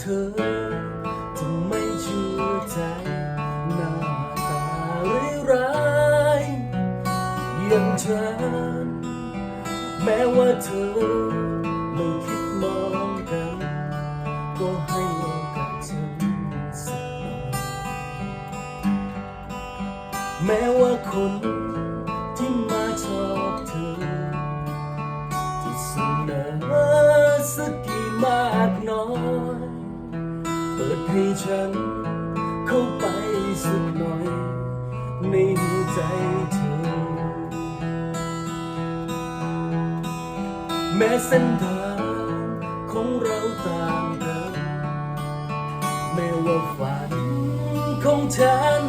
เธอทำไมชื่อใจหน้าตาร้ายๆอย่างฉันแม้ว่าเธอไม่คิดมองกัน ก็ให้โอกาสฉันสักหน่อยแม้ว่าคน ให้ฉันเข้าไปสักหน่อย ในหัวใจเธอ แม้เส้นทางของเราต่างกันแม้ว่าฝันของฉัน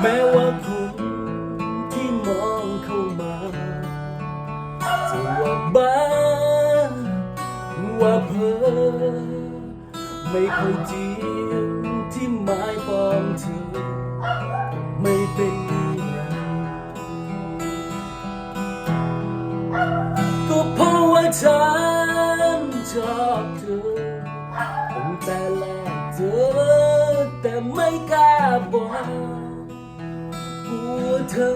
แม้ว่าคุณที่มองเข้ามาจะว่าบ้าว่าเพ้อไม่ค่อยจริงที่หมายปองเธอ ไม่เป็นไรก็เพราะว่าฉันชอบเธอตั้งแต่แรกเจอแต่ไม่กล้าบอก เธอ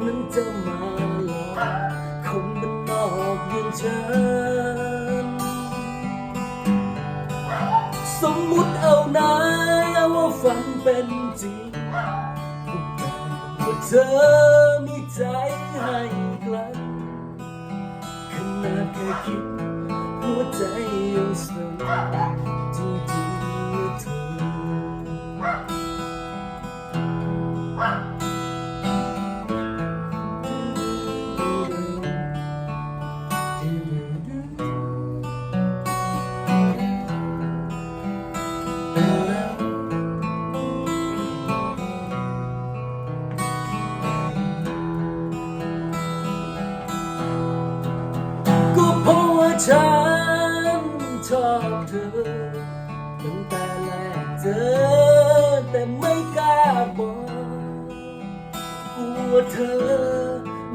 นั้นจะมาหลอกคนมันนอกอย่างฉัน สมมุติเอานะว่าฝันเป็นจริงว่าเธอมีใจให้กันขนาดแค่คิดหัวใจยังสั่นจริง อบเธอตั้งแต่แรกเจอแต่ไม่กล้าบอกกลัวเธอ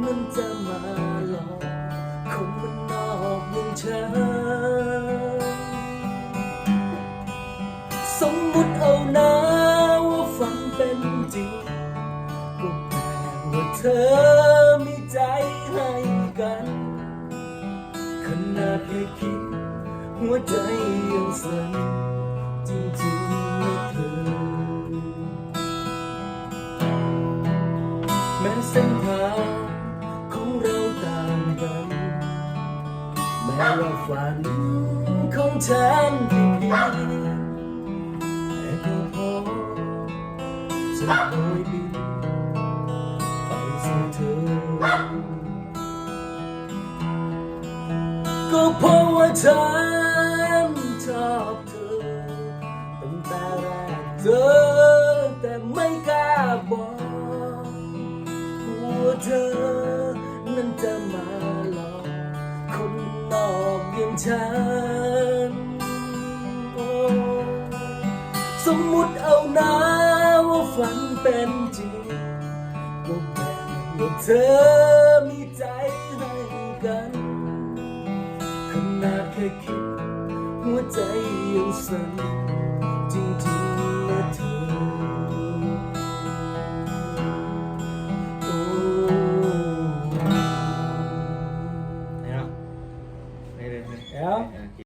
นั้นจะมาหลอกคนมันนอกอย่างฉัน วใจยังสั่นจริงๆนะเธอ แม้เส้นทางของเราต่างกัน แม้ว่าฝันของฉันผิดเพียงแต่ก็พอจะโบยบินไปสู่เธอก็เพร แต่ไม่กล้าบอกกลัวเธอ นั้นจะมาหลอกคนนอกอย่างฉันสมมุติเอานะว่าฝันเป็นจริงก็แปลว่าเธอมีใจให้กันขนาดแค่คิดหัวใจยังสั่น